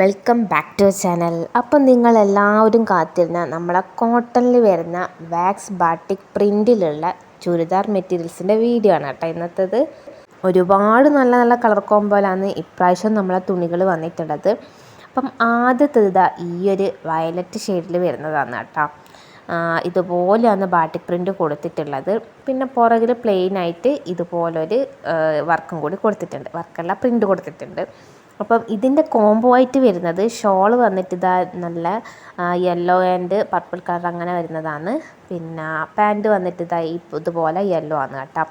Welcome back to channel. അപ്പം നിങ്ങളെല്ലാവരും കാത്തിരുന്ന നമ്മളെ കോട്ടണിൽ വരുന്ന വാക്സ് ബാട്ടിക് പ്രിന്റിലുള്ള ചുരിദാർ മെറ്റീരിയൽസിന്റെ വീഡിയോ ആണ് കേട്ടോ ഇന്നത്തേത്. ഒരുപാട് നല്ല നല്ല കളർ കോമ്പോലാണ് ഇപ്രാവശ്യം നമ്മളെ തുണികൾ വന്നിട്ടുള്ളത്. അപ്പം ആദ്യത്തേത് ഈ ഒരു വയലറ്റ് ഷെയ്ഡിൽ വരുന്നതാണ് കേട്ടോ. ഇതുപോലെയാണ് ബാട്ടിക് പ്രിന്റ് കൊടുത്തിട്ടുള്ളത്. പിന്നെ പുറകിൽ പ്ലെയിനായിട്ട് ഇതുപോലൊരു വർക്കും കൂടി കൊടുത്തിട്ടുണ്ട്. വർക്കല്ല പ്രിന്റ് കൊടുത്തിട്ടുണ്ട്. അപ്പം ഇതിന്റെ കോംബോ ആയിട്ട് വരുന്നത് ഷോൾ വന്നിട്ട് ഇതാ നല്ല യെല്ലോ ആൻഡ് പർപ്പിൾ കളർ അങ്ങനെ വരുന്നതാണ്. പിന്നെ പാന്റ് വന്നിട്ട് ഇതാ ഇതുപോലെ യെല്ലോ ആണ് കേട്ടോ.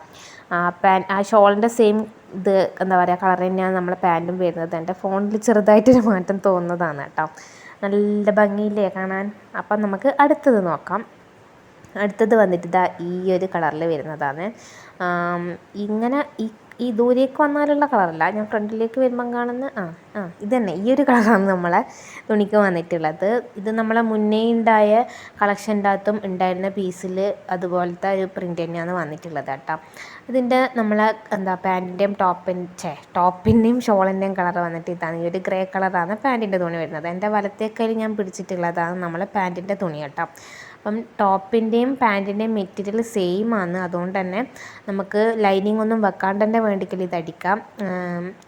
ആ പാൻ ആ ഷോളിന്റെ സെയിം ഇത് എന്താ പറയുക കളർ തന്നെയാണ് നമ്മളെ പാന്റും വരുന്നത്. എന്റെ ഫോണിൽ ചെറുതായിട്ടൊരു മാറ്റം തോന്നുന്നതാണ് കേട്ടോ. നല്ല ഭംഗിയില്ലേ കാണാൻ? അപ്പം നമുക്ക് അടുത്തത് നോക്കാം. അടുത്തത് വന്നിട്ട് ഇതാ ഈ ഒരു കളറിൽ വരുന്നതാണ്. ഇങ്ങനെ ഈ ഈ ദൂരേക്ക് വന്നാലുള്ള കളറല്ല. ഞാൻ ഫ്രണ്ടിലേക്ക് വരുമ്പം കാണുന്ന ആ ആ ഇത് തന്നെ ഈ ഒരു കളറാണ് നമ്മളെ തുണിക്ക് വന്നിട്ടുള്ളത്. ഇത് നമ്മളെ മുന്നേ ഉണ്ടായ കളക്ഷന്റെ അകത്തും ഉണ്ടായിരുന്ന പീസിൽ അതുപോലത്തെ ഒരു പ്രിന്റ് തന്നെയാണ് വന്നിട്ടുള്ളത് കേട്ടോ. ഇതിന്റെ നമ്മളെ എന്താ പാന്റിന്റെയും ടോപ്പിൻ ചേ ടോപ്പിന്റെയും ഷോളിന്റെയും കളർ വന്നിട്ട് ഇതാണ്. ഈ ഒരു ഗ്രേ കളറാണ് പാന്റിന്റെ തുണി വരുന്നത്. എന്റെ വലത്തെ ഞാൻ പിടിച്ചിട്ടുള്ളതാണ് നമ്മളെ പാന്റിന്റെ തുണി കേട്ടോ. അപ്പം ടോപ്പിന്റെയും പാന്റിന്റെയും മെറ്റീരിയൽ സെയിം ആണ്. അതുകൊണ്ട് തന്നെ നമുക്ക് ലൈനിങ് ഒന്നും വെക്കാണ്ട് തന്നെ വേണ്ടിക്കൽ ഇത് അടിക്കാം.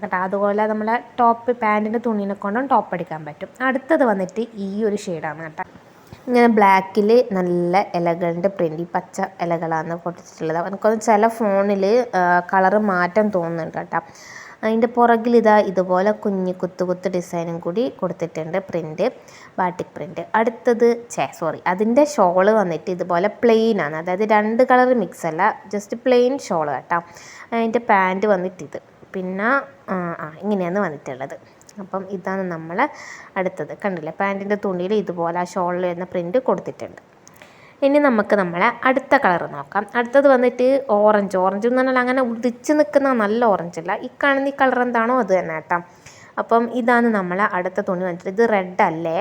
കേട്ടോ അതുപോലെ നമ്മളെ ടോപ്പ് പാന്റിന്റെ തുണീനെ കൊണ്ടും ടോപ്പ് അടിക്കാൻ പറ്റും. അടുത്തത് വന്നിട്ട് ഈ ഒരു ഷെയ്ഡാണ് കേട്ടോ. ഇങ്ങനെ ബ്ലാക്കിൽ നല്ല ഇലകളുടെ പ്രിന്റ് ഈ പച്ച ഇലകളാണ് കൊടുത്തിട്ടുള്ളത് എനിക്കൊന്ന് ചില ഫോണിൽ കളറ് മാറ്റം തോന്നുന്നുണ്ട് കേട്ടോ. അതിന്റെ പുറകിൽ ഇതാ ഇതുപോലെ കുഞ്ഞ് കുത്തു കുത്ത് ഡിസൈനും കൂടി കൊടുത്തിട്ടുണ്ട്. പ്രിന്റ് ബാട്ടിക് പ്രിന്റ് അടുത്തത് ചേ സോറി അതിന്റെ ഷോൾ വന്നിട്ട് ഇതുപോലെ പ്ലെയിൻ ആണ്. അതായത് രണ്ട് കളർ മിക്സ് അല്ല ജസ്റ്റ് പ്ലെയിൻ ഷോൾ കേട്ടോ. അതിന്റെ പാന്റ് വന്നിട്ട് ഇത് പിന്നെ ആ ഇങ്ങനെയാണ് വന്നിട്ടുള്ളത്. അപ്പം ഇതാണ് നമ്മൾ അടുത്തത്. കണ്ടില്ലേ? പാന്റിന്റെ തുണിയിൽ ഇതുപോലെ ആ ഷോളിൽ വരുന്ന പ്രിന്റ് കൊടുത്തിട്ടുണ്ട്. ഇനി നമുക്ക് നമ്മളെ അടുത്ത കളർ നോക്കാം. അടുത്തത് വന്നിട്ട് ഓറഞ്ച് ഓറഞ്ച് എന്ന് പറഞ്ഞാൽ അങ്ങനെ ഉദിച്ച് നിൽക്കുന്ന നല്ല ഓറഞ്ച് അല്ല. ഈ കാണുന്ന ഈ കളർ എന്താണോ അത് തന്നെ കേട്ടോ. അപ്പം ഇതാണ് നമ്മളെ അടുത്ത തുണി വന്നിട്ട് ഇത് റെഡ് അല്ലേ?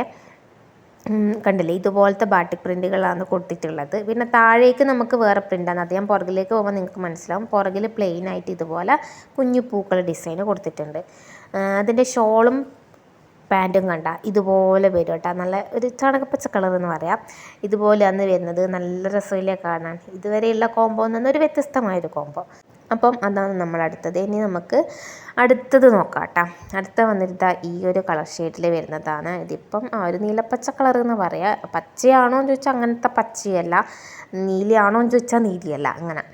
കണ്ടില്ലേ? ഇതുപോലത്തെ ബാട്ടിക് പ്രിന്റുകളാണ് കൊടുത്തിട്ടുള്ളത്. പിന്നെ താഴേക്ക് നമുക്ക് വേറെ പ്രിന്റാണ് അത് ഞാൻ പുറകിലേക്ക് പോകുമ്പോൾ നിങ്ങൾക്ക് മനസ്സിലാവും. പുറകിൽ പ്ലെയിൻ ആയിട്ട് ഇതുപോലെ കുഞ്ഞു പൂക്കൾ ഡിസൈൻ കൊടുത്തിട്ടുണ്ട്. അതിന്റെ ഷോളും പാന്റും കണ്ട. ഇതുപോലെ വരും കേട്ടോ. നല്ല ഒരു ചാണകപ്പച്ച കളർ എന്ന് പറയാം. ഇതുപോലെയാണ് വരുന്നത് നല്ല രസമില്ലേ കാണാൻ. ഇതുവരെയുള്ള കോംബോ എന്ന് ഒരു വ്യത്യസ്തമായൊരു കോംബോ അപ്പം അതാണ് നമ്മൾ അടുത്തത്. ഇനി നമുക്ക് അടുത്തത് നോക്കാം കേട്ടോ. അടുത്ത വന്നിരുന്ന ഈ ഒരു കളർ ഷെയ്ഡിൽ വരുന്നതാണ്. ഇതിപ്പം ആ ഒരു നീലപ്പച്ച കളർ എന്ന് പറയാം. പച്ചയാണോ എന്ന് ചോദിച്ചാൽ അങ്ങനത്തെ പച്ചയല്ല. നീലയാണോ എന്ന് ചോദിച്ചാൽ നീലിയല്ല. അങ്ങനെ.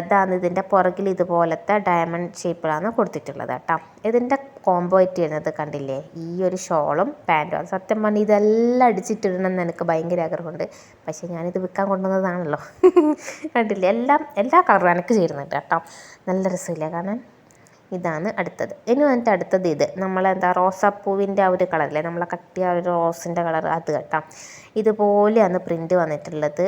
ഇതാണ് ഇതിന്റെ പുറകിൽ ഇതുപോലത്തെ ഡയമണ്ട് ഷേപ്പിലാണ് കൊടുത്തിട്ടുള്ളത് കേട്ടോ. ഇതിന്റെ കോംബോ ആയിട്ട് വരുന്നത് കണ്ടില്ലേ? ഈ ഒരു ഷോളും പാന്റും സത്യം പറഞ്ഞാൽ ഇതെല്ലാം അടിച്ചിട്ടിടണം എന്ന് എനിക്ക് ഭയങ്കര ആഗ്രഹമുണ്ട്. പക്ഷേ ഞാനിത് വിൽക്കാൻ കൊണ്ടുവന്നതാണല്ലോ. കണ്ടില്ലേ? എല്ലാം എല്ലാ കളറും എനിക്ക് ചേരുന്നുണ്ട് കേട്ടോ. നല്ല രസമില്ല കാണാൻ? ഇതാണ് അടുത്തത്. ഇനി വന്നിട്ട് അടുത്തത് ഇത്. നമ്മളെന്താ റോസാപ്പൂവിന്റെ ആ ഒരു കളറില്ലേ നമ്മളെ കട്ടിയ ഒരു റോസിന്റെ കളർ അത് കേട്ടോ. ഇതുപോലെയാണ് പ്രിന്റ് വന്നിട്ടുള്ളത്.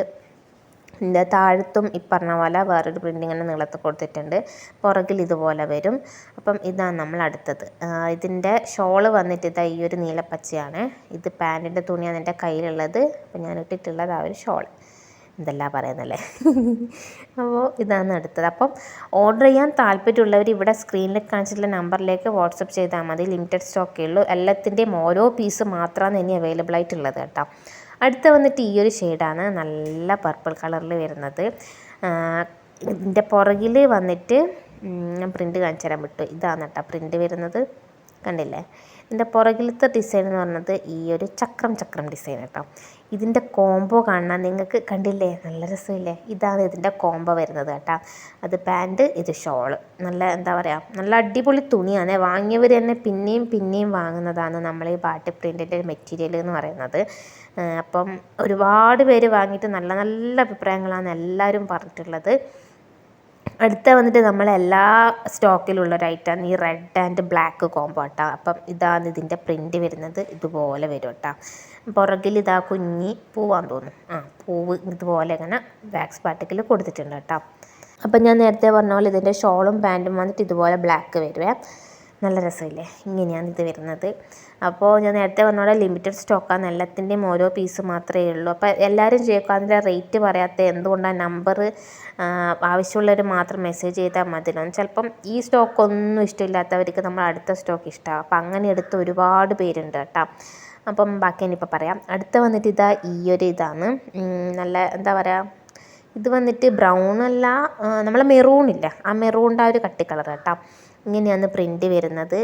ഇതിന്റെ താഴത്തും ഈ പറഞ്ഞ പോലെ വേറൊരു പ്രിന്റ് ഇങ്ങനെ നീളത്തിൽ കൊടുത്തിട്ടുണ്ട്. പുറകിൽ ഇതുപോലെ വരും. അപ്പം ഇതാണ് നമ്മൾ അടുത്തത്. ഇതിന്റെ ഷോൾ വന്നിട്ട് ഇതാ ഈ ഒരു നീലപ്പച്ചയാണ്. ഇത് പാന്റിന്റെ തുണിയാണ് എന്റെ കയ്യിലുള്ളത്. അപ്പം ഞാൻ ഇട്ടിട്ടുള്ളത് ആ ഒരു ഷോൾ എന്തെല്ലാം പറയുന്നല്ലേ? അപ്പോൾ ഇതാണ് അടുത്തത്. അപ്പം ഓർഡർ ചെയ്യാൻ താല്പര്യമുള്ളവർ ഇവിടെ സ്ക്രീനിൽ കാണിച്ചിട്ടുള്ള നമ്പറിലേക്ക് വാട്സപ്പ് ചെയ്താൽ മതി. ലിമിറ്റഡ് സ്റ്റോക്കേ ഉള്ളൂ. എല്ലാത്തിന്റെയും ഓരോ പീസ് മാത്രമാണ് ഇനി അവൈലബിൾ ആയിട്ടുള്ളത് കേട്ടോ. അടുത്ത വന്നിട്ട് ഈ ഒരു ഷെയ്ഡാണ് നല്ല പർപ്പിൾ കളറിൽ വരുന്നത്. ഇതിന്റെ പുറകിൽ വന്നിട്ട് ഞാൻ പ്രിന്റ് കാണിച്ചു തരാൻ വിട്ടു. ഇതാണ് കേട്ടോ പ്രിന്റ് വരുന്നത്. കണ്ടില്ലേ? ഇതിന്റെ പുറകിലത്തെ ഡിസൈൻ എന്ന് പറഞ്ഞത് ഈ ഒരു ചക്രം ചക്രം ഡിസൈൻ കേട്ടോ. ഇതിന്റെ കോംബോ കാണാൻ നിങ്ങൾക്ക് കണ്ടില്ലേ? നല്ല രസമില്ലേ? ഇതാണ് ഇതിന്റെ കോംബോ വരുന്നത് കേട്ടോ. അത് പാന്റ് ഇത് ഷോൾ നല്ല എന്താ പറയുക നല്ല അടിപൊളി തുണിയാണ്. വാങ്ങിയവർ തന്നെ പിന്നെയും പിന്നെയും വാങ്ങുന്നതാണ് നമ്മൾ ഈ ബാട്ടി പ്രിന്റിന്റെ മെറ്റീരിയൽ എന്ന് പറയുന്നത്. അപ്പം ഒരുപാട് പേര് വാങ്ങിയിട്ട് നല്ല നല്ല അഭിപ്രായങ്ങളാണ് എല്ലാവരും പറഞ്ഞിട്ടുള്ളത്. അടുത്ത വന്നിട്ട് നമ്മളെല്ലാ സ്റ്റോക്കിലുള്ള ഒരു ഐറ്റമാണ് ഈ റെഡ് ആൻഡ് ബ്ലാക്ക് കോംബോ കേട്ടോ അപ്പം ഇതാണ് ഇതിന്റെ പ്രിന്റ് വരുന്നത്. ഇതുപോലെ വരും കേട്ടോ പുറകിൽ ഇതാ കുഞ്ഞി പൂവാൻ തോന്നുന്നു. ആ പൂവ് ഇതുപോലെ ഇങ്ങനെ ബാക്ക് പാട്ടിക്കിൽ കൊടുത്തിട്ടുണ്ട് കേട്ടോ അപ്പം ഞാൻ നേരത്തെ പറഞ്ഞ പോലെ ഇതിന്റെ ഷോളും പാന്റും വന്നിട്ട് ഇതുപോലെ ബ്ലാക്ക് വരുവേ. നല്ല രസമില്ലേ? ഇങ്ങനെയാണ് ഇത് വരുന്നത്. അപ്പോൾ ഞാൻ നേരത്തെ പറഞ്ഞ ലിമിറ്റഡ് സ്റ്റോക്കാണ് എല്ലാത്തിന്റെയും ഓരോ പീസ് മാത്രമേ ഉള്ളൂ. അപ്പോൾ എല്ലാവരും ചെയ്യുക അതിന്റെ റേറ്റ് പറയാത്ത എന്തുകൊണ്ടാണ് നമ്പർ ആവശ്യമുള്ളവർ മാത്രം മെസ്സേജ് ചെയ്താൽ മതിയല്ലോ ചിലപ്പം ഈ സ്റ്റോക്ക് ഒന്നും ഇഷ്ടമില്ലാത്തവർക്ക് നമ്മൾ അടുത്ത സ്റ്റോക്ക് ഇഷ്ടമാകും അപ്പം അങ്ങനെ എടുത്ത് ഒരുപാട് പേരുണ്ട് കേട്ടോ. അപ്പം ബാക്കി ഇനിയിപ്പോൾ പറയാം. അടുത്ത വന്നിട്ട് ഇതാ ഈ ഒരു ഇതാണ്. നല്ല എന്താ പറയുക ഇത് വന്നിട്ട് ബ്രൗൺ അല്ല നമ്മളെ മെറൂണില്ല ആ മെറൂണിന്റെ ആ ഒരു കട്ടി കളർ കേട്ടോ. ഇങ്ങനെയാണ് പ്രിന്റ് വരുന്നത്.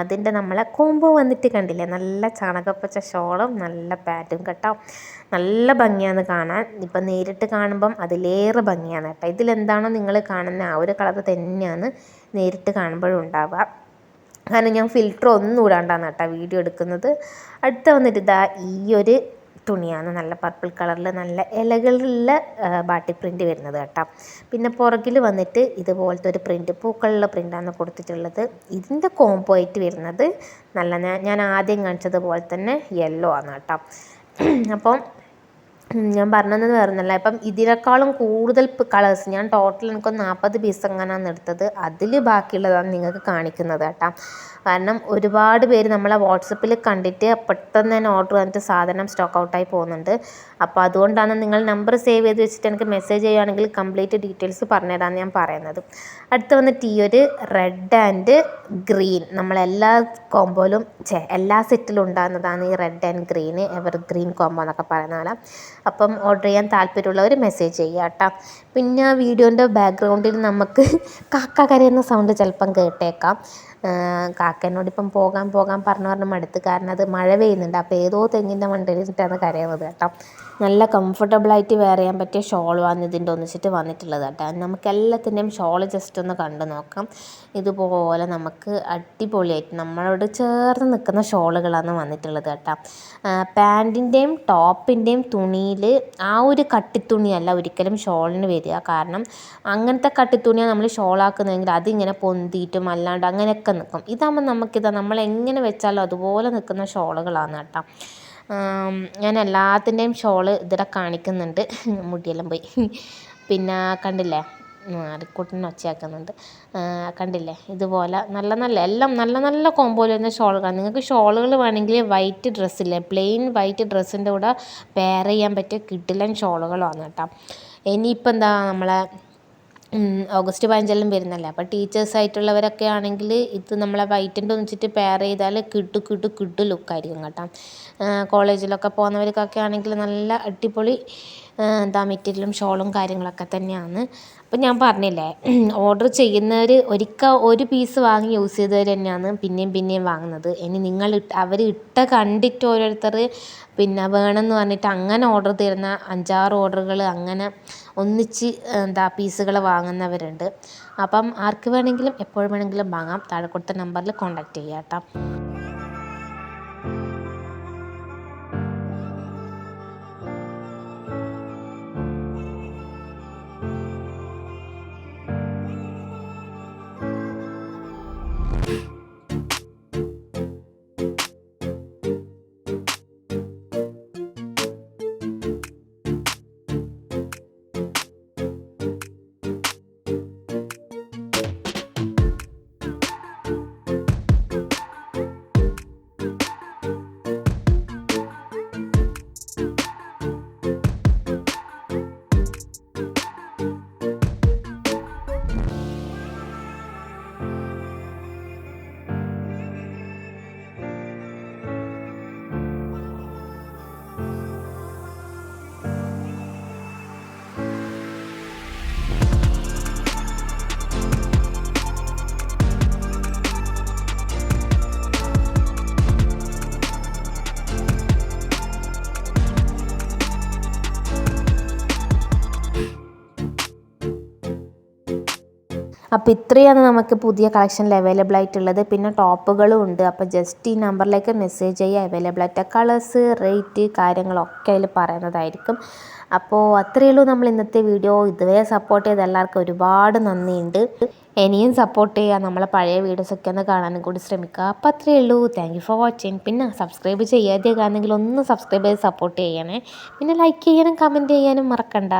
അതിന്റെ നമ്മളെ കോമ്പോ വന്നിട്ട് കണ്ടില്ലേ? നല്ല ചാണകപ്പച്ച ഷോളും നല്ല പാറ്റും കേട്ടോ. നല്ല ഭംഗിയാണ് കാണാൻ. ഇപ്പം നേരിട്ട് കാണുമ്പം അതിലേറെ ഭംഗിയാണ് കേട്ടോ. ഇതിലെന്താണോ നിങ്ങൾ കാണുന്ന ആ ഒരു കളർ തന്നെയാണ് നേരിട്ട് കാണുമ്പോഴും ഉണ്ടാവുക. കാരണം ഞാൻ ഫിൽറ്റർ ഒന്നും ഇടാണ്ടാണ് കേട്ടോ വീഡിയോ എടുക്കുന്നത്. അടുത്ത വന്നിട്ട് ഇതാ ഈ ഒരു തുണിയാണ് നല്ല പർപ്പിൾ കളറിൽ നല്ല ഇലകളുള്ള ബാട്ടി പ്രിന്റ് വരുന്നത് കേട്ടോ. പിന്നെ പുറകിൽ വന്നിട്ട് ഇതുപോലത്തെ ഒരു പ്രിന്റ് പൂക്കളുള്ള പ്രിന്റാണ് കൊടുത്തിട്ടുള്ളത്. ഇതിന്റെ കോംബോ ആയിട്ട് വരുന്നത് നല്ല ഞാൻ ആദ്യം കാണിച്ചതുപോലെ തന്നെ യെല്ലോ ആണ് കേട്ടോ. അപ്പം ഞാൻ പറഞ്ഞത് വേറൊന്നുമല്ല ഇപ്പം ഇതിനേക്കാളും കൂടുതൽ കളേഴ്സ് ഞാൻ ടോട്ടൽ എനിക്ക് നാൽപ്പത് പീസ് എങ്ങനെയാണ് എടുത്തത്. അതിൽ ബാക്കിയുള്ളതാണ് നിങ്ങൾക്ക് കാണിക്കുന്നത് കേട്ടോ. കാരണം ഒരുപാട് പേര് നമ്മളെ വാട്സപ്പിൽ കണ്ടിട്ട് പെട്ടെന്ന് തന്നെ ഓർഡർ വന്നിട്ട് സാധനം സ്റ്റോക്ക് ഔട്ടായി പോകുന്നുണ്ട്. അപ്പോൾ അതുകൊണ്ടാണ് നിങ്ങൾ നമ്പർ സേവ് ചെയ്ത് വെച്ചിട്ട് എനിക്ക് മെസ്സേജ് ചെയ്യുകയാണെങ്കിൽ കംപ്ലീറ്റ് ഡീറ്റെയിൽസ് പറഞ്ഞുതരാമെന്ന് ഞാൻ പറയുന്നത്. അടുത്ത് വന്നിട്ട് ഈ ഒരു റെഡ് ആൻഡ് ഗ്രീൻ നമ്മളെല്ലാ കോമ്പോയിലും ചേ എല്ലാ സെറ്റിലും ഉണ്ടാകുന്നതാണ് ഈ red and green ever green combo എന്നൊക്കെ പറയുന്ന പോലെ. അപ്പം ഓർഡർ ചെയ്യാൻ താല്പര്യമുള്ളവർ മെസ്സേജ് ചെയ്യുക കേട്ടോ. പിന്നെ വീഡിയോന്റെ ബാക്ക്ഗ്രൗണ്ടിൽ നമുക്ക് കാക്ക കരയുന്ന സൗണ്ട് ചിലപ്പം കേട്ടേക്കാം. കാക്കേനോട് ഇപ്പം പോകാൻ പോകാൻ പറഞ്ഞു പറഞ്ഞ് മടുത്ത് കാരണം അത് മഴ പെയ്യുന്നുണ്ട്. അപ്പോൾ ഏതോ തെങ്ങിന്റെ മണ്ടയിൽ നിന്നിട്ടാണ് കരയുന്നത് കേട്ടോ. നല്ല കംഫർട്ടബിളായിട്ട് വെയർ ചെയ്യാൻ പറ്റിയ ഷോളുമാണ് ഇതിന്റെ ഒന്നിച്ചിട്ട് വന്നിട്ടുള്ളത് കേട്ടോ. നമുക്ക് എല്ലാത്തിന്റെയും ഷോൾ ജസ്റ്റ് ഒന്ന് കണ്ടു നോക്കാം. ഇതുപോലെ നമുക്ക് അടിപൊളിയായിട്ട് നമ്മളോട് ചേർന്ന് നിൽക്കുന്ന ഷോളുകളാണ് വന്നിട്ടുള്ളത് കേട്ടോ. പാന്റിന്റെയും ടോപ്പിന്റെയും തുണിയിൽ ആ ഒരു കട്ടിത്തുണിയല്ല ഒരിക്കലും ഷോളിന് വരിക. കാരണം അങ്ങനത്തെ കട്ടിത്തുണിയാണ് നമ്മൾ ഷോളാക്കുന്നതെങ്കിൽ അതിങ്ങനെ പൊന്തിയിട്ടും അല്ലാണ്ട് അങ്ങനെയൊക്കെ നിൽക്കും. ഇതാകുമ്പോൾ നമുക്കിതാ നമ്മൾ എങ്ങനെ വെച്ചാലും അതുപോലെ നിൽക്കുന്ന ഷോളുകളാണ് കേട്ടോ. ഞാൻ എല്ലാത്തിന്റെയും ഷോൾ ഇതിടെ കാണിക്കുന്നുണ്ട്. മുടിയെല്ലാം പോയി. പിന്നെ കണ്ടില്ലേ? ആരിക്കുട്ടൻ ഒച്ചയാക്കുന്നുണ്ട്. കണ്ടില്ലേ? ഇതുപോലെ നല്ല നല്ല എല്ലാം നല്ല നല്ല കോമ്പോയിൽ വരുന്ന ഷോളുകളാണ് നിങ്ങൾക്ക് ഷോളുകൾ വേണമെങ്കിൽ വൈറ്റ് ഡ്രസ്സില്ലേ പ്ലെയിൻ വൈറ്റ് ഡ്രസ്സിന്റെ കൂടെ പെയർ ചെയ്യാൻ പറ്റിയ കിടിലൻ ഷോളുകളാണ് കേട്ടോ. ഇനിയിപ്പോൾ എന്താ നമ്മളെ ഓഗസ്റ്റ് പതിനഞ്ചെല്ലാം വരുന്നല്ലേ? അപ്പോൾ ടീച്ചേഴ്സ് ആയിട്ടുള്ളവരൊക്കെ ആണെങ്കിൽ ഇത് നമ്മളെ വൈറ്റിന്റെ ഒന്നിച്ചിട്ട് പെയർ ചെയ്താൽ കിട്ടു കിട്ടു കിട്ടു ലുക്കായിരിക്കും കേട്ടോ. കോളേജിലൊക്കെ പോകുന്നവർക്കൊക്കെ ആണെങ്കിൽ നല്ല അടിപൊളി എന്താ മെറ്റീരിയലും ഷോളും കാര്യങ്ങളൊക്കെ തന്നെയാണ്. അപ്പം ഞാൻ പറഞ്ഞില്ലേ ഓർഡർ ചെയ്യുന്നവർ ഒരിക്കൽ ഒരു പീസ് വാങ്ങി യൂസ് ചെയ്തവർ തന്നെയാണ് പിന്നെയും പിന്നെയും വാങ്ങുന്നത്. ഇനി നിങ്ങൾ അവർ ഇട്ട കണ്ടിട്ട് ഓരോരുത്തർ പിന്നെ വേണമെന്ന് പറഞ്ഞിട്ട് അങ്ങനെ ഓർഡർ തരുന്ന അഞ്ചാറ് ഓർഡറുകൾ അങ്ങനെ ഒന്നിച്ച് എന്താ പീസുകൾ വാങ്ങുന്നവരുണ്ട്. അപ്പം ആർക്ക് വേണമെങ്കിലും എപ്പോഴും വേണമെങ്കിലും വാങ്ങാം. താഴെ കൊടുത്ത നമ്പറിൽ കോൺടാക്റ്റ് ചെയ്യാം കേട്ടോ. അപ്പോൾ ഇത്രയാണ് നമുക്ക് പുതിയ കളക്ഷനിൽ അവൈലബിൾ ആയിട്ടുള്ളത്. പിന്നെ ടോപ്പുകളും ഉണ്ട്. അപ്പോൾ ജസ്റ്റ് ഈ നമ്പറിലേക്ക് മെസ്സേജ് ചെയ്യുക അവൈലബിൾ ആയിട്ട് കളേഴ്സ് റേറ്റ് കാര്യങ്ങളൊക്കെ അതിൽ പറയുന്നതായിരിക്കും. അപ്പോൾ അത്രയേ ഉള്ളൂ നമ്മൾ ഇന്നത്തെ വീഡിയോ ഇതുവരെ സപ്പോർട്ട് ചെയ്ത എല്ലാവർക്കും ഒരുപാട് നന്ദിയുണ്ട്. ഇനിയും സപ്പോർട്ട് ചെയ്യുക നമ്മളെ പഴയ വീഡിയോസൊക്കെ ഒന്ന് കാണാനും കൂടി ശ്രമിക്കുക. അപ്പോൾ അത്രയേ ഉള്ളൂ. താങ്ക് യു ഫോർ വാച്ചിങ് പിന്നെ സബ്സ്ക്രൈബ് ചെയ്യാതെ കാണുന്നെങ്കിൽ ഒന്ന് സബ്സ്ക്രൈബ് ചെയ്ത് സപ്പോർട്ട് ചെയ്യണേ. പിന്നെ ലൈക്ക് ചെയ്യാനും കമന്റ് ചെയ്യാനും മറക്കണ്ട.